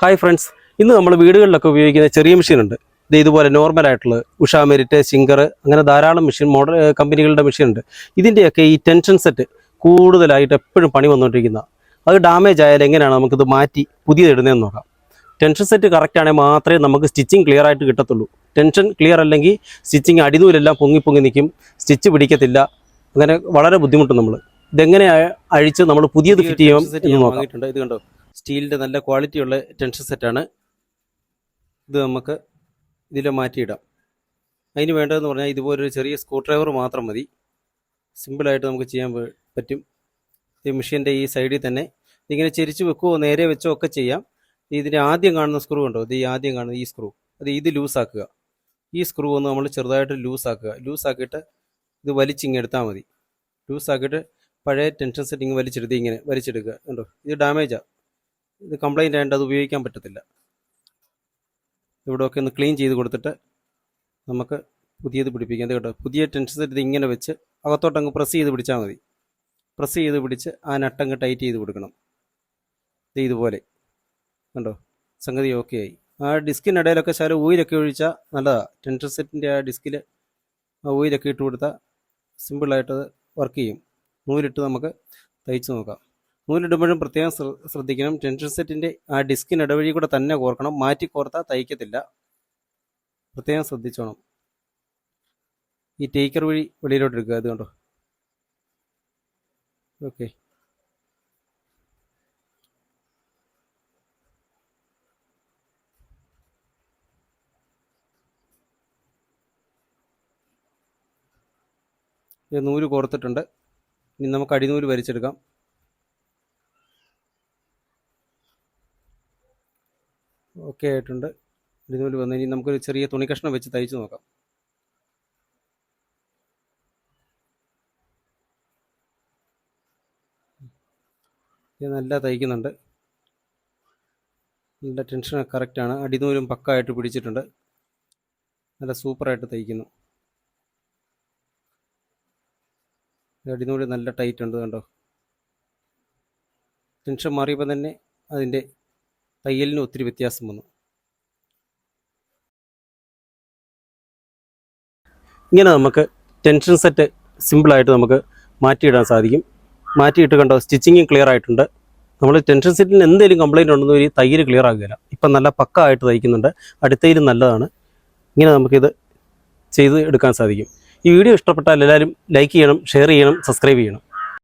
Hi friends ഇന്ന് നമ്മൾ വീടുകളിലൊക്കെ ഉപയോഗിക്കുന്ന ചെറിയ മെഷീൻ ഉണ്ട് ഇത് ഇതുപോലെ നോർമൽ ആയിട്ടുള്ള ഉഷ മെരിറ്റ് സിംഗർ അങ്ങനെ ധാരാളം മെഷീൻ മോഡൽ കമ്പനികളുടെ മെഷീൻ ഉണ്ട് ഇതിന്റെയൊക്കെ ഈ ടെൻഷൻ സെറ്റ് കൂടുതലായിട്ട് എപ്പോഴും പണി വന്നുകൊണ്ടിരിക്കുന്ന അത് ഡാമേജ് ആയാൽ എങ്ങനെയാണ് നമുക്കിത് മാറ്റി പുതിയത് ഇടുന്നതെന്ന് നോക്കാം. ടെൻഷൻ സെറ്റ് കറക്റ്റ് ആണെങ്കിൽ മാത്രമേ നമുക്ക് സ്റ്റിച്ചിങ് ക്ലിയർ ആയിട്ട് കിട്ടത്തുള്ളൂ. ടെൻഷൻ ക്ലിയർ അല്ലെങ്കിൽ സ്റ്റിച്ചിങ് അടിനൂലെല്ലാം പൊങ്ങി പൊങ്ങി നിൽക്കും സ്റ്റിച്ച് പിടിക്കത്തില്ല. അങ്ങനെ വളരെ ബുദ്ധിമുട്ടും നമ്മൾ ഇതെങ്ങനെ അഴിച്ച് നമ്മൾ പുതിയത് ഫിറ്റ് ചെയ്യാം എന്ന് നോക്കാം. ഇത് കണ്ടോ? സ്റ്റീലിന്റെ നല്ല ക്വാളിറ്റിയുള്ള ടെൻഷൻ സെറ്റാണ് ഇത് നമുക്ക് ഇതിൽ മാറ്റിയിടാം. അതിന് വേണ്ടതെന്ന് പറഞ്ഞാൽ ഇതുപോലൊരു ചെറിയ സ്ക്രൂ ഡ്രൈവർ മാത്രം മതി. സിമ്പിളായിട്ട് നമുക്ക് ചെയ്യാൻ പറ്റും. ഈ മെഷീന്റെ ഈ സൈഡിൽ തന്നെ ഇങ്ങനെ ചെരിച്ച് വെക്കുകയോ നേരെ വെച്ചോ ഒക്കെ ചെയ്യാം. ഇതിന് ആദ്യം കാണുന്ന സ്ക്രൂ ഉണ്ടോ? ഇത് ഈ ആദ്യം കാണുന്ന ഈ സ്ക്രൂ അത് ഇത് ലൂസാക്കുക ഈ സ്ക്രൂ ഒന്ന് നമ്മൾ ചെറുതായിട്ട് ലൂസാക്കുക ലൂസാക്കിയിട്ട് ഇത് വലിച്ചിങ്ങെടുത്താൽ മതി. ലൂസാക്കിയിട്ട് പഴയ ടെൻഷൻ സെറ്റിങ് വലിച്ചെടുത്ത് ഇങ്ങനെ വലിച്ചെടുക്കുക. കണ്ടോ? ഇത് ഡാമേജാണ് ഇത് കംപ്ലൈന്റ് ആയതുകൊണ്ട് അത് ഉപയോഗിക്കാൻ പറ്റത്തില്ല. ഇവിടെയൊക്കെ ഒന്ന് ക്ലീൻ ചെയ്ത് കൊടുത്തിട്ട് നമുക്ക് പുതിയത് പിടിപ്പിക്കാം. ഇത് കേട്ടോ പുതിയ ടെൻഷൻ ഇത് ഇങ്ങനെ വെച്ച് അകത്തോട്ടങ്ങ് പ്രസ് ചെയ്ത് പിടിച്ചാൽ മതി. പ്രസ് ചെയ്ത് പിടിച്ച് ആ നട്ടങ്ങ് ടൈറ്റ് ചെയ്ത് കൊടുക്കണം. ഇത് ഇതുപോലെ. കണ്ടോ? സംഗതി ഓക്കെ ആയി. ആ ഡിസ്കിനിടയിലൊക്കെ ശാല ഓയിലൊക്കെ ഒഴിച്ചാൽ നല്ലതാണ് ടെൻഷൻ സെറ്റിന്റെ ആ ഡിസ്കിൽ ആ ഓയിലൊക്കെ ഇട്ട് കൊടുത്താൽ സിമ്പിളായിട്ടത് വർക്ക് ചെയ്യും. നൂലിട്ട് നമുക്ക് തയ്ച്ച് നോക്കാം. നൂലിടുമ്പോഴും പ്രത്യേകം ശ്ര- ശ്രദ്ധിക്കണം. ടെൻഷൻ സെറ്റിന്റെ ആ ഡിസ്കിന് ഇടവഴി കൂടെ തന്നെ കോർക്കണം. മാറ്റി കോർത്താൽ തയ്ക്കത്തില്ല. പ്രത്യേകം ശ്രദ്ധിച്ചോണം. ഈ ടേക്കർ വഴി വെളിയിലോട്ട് എടുക്കുക അത് കണ്ടോ? ഓക്കെ. നൂൽ കോർത്തിട്ടുണ്ട്. ഇനി നമുക്ക് അടിനൂൽ വലിച്ചെടുക്കാം ഓക്കെ ആയിട്ടുണ്ട്. അടിനൂൽ വന്നു ഇനി നമുക്കൊരു ചെറിയ തുണി കഷ്ണം വെച്ച് തയ്ച്ച് നോക്കാം. ഇത് നല്ല തയ്ക്കുന്നുണ്ട്. നല്ല ടെൻഷൻ കറക്റ്റാണ് അടിനൂലും പക്കായിട്ട് പിടിച്ചിട്ടുണ്ട്. നല്ല സൂപ്പറായിട്ട് തയ്ക്കുന്നു. അടിനൂൽ നല്ല ടൈറ്റ് ഉണ്ട് കണ്ടോ? ടെൻഷൻ മാറിയപ്പോൾ തന്നെ അതിന്റെ തയ്യലിന് ഒത്തിരി വ്യത്യാസം വന്നു. ഇങ്ങനെ നമുക്ക് ടെൻഷൻ സെറ്റ് സിമ്പിളായിട്ട് നമുക്ക് മാറ്റിയിടാൻ സാധിക്കും. മാറ്റിയിട്ട് കണ്ടോ സ്റ്റിച്ചിങ്ങും ക്ലിയർ ആയിട്ടുണ്ട്. നമ്മൾ ടെൻഷൻ സെറ്റിന് എന്തെങ്കിലും കംപ്ലയിന്റ് ഉണ്ടെന്ന് ഒരു തയ്യൽ ക്ലിയർ ആകുകയില്ല. ഇപ്പം നല്ല പക്ക ആയിട്ട് തയ്ക്കുന്നുണ്ട് അടുത്തയിലും നല്ലതാണ്. ഇങ്ങനെ നമുക്കിത് ചെയ്ത് എടുക്കാൻ സാധിക്കും. ഈ വീഡിയോ ഇഷ്ടപ്പെട്ടാൽ എല്ലാവരും ലൈക്ക് ചെയ്യണം ഷെയർ ചെയ്യണം സബ്സ്ക്രൈബ് ചെയ്യണം.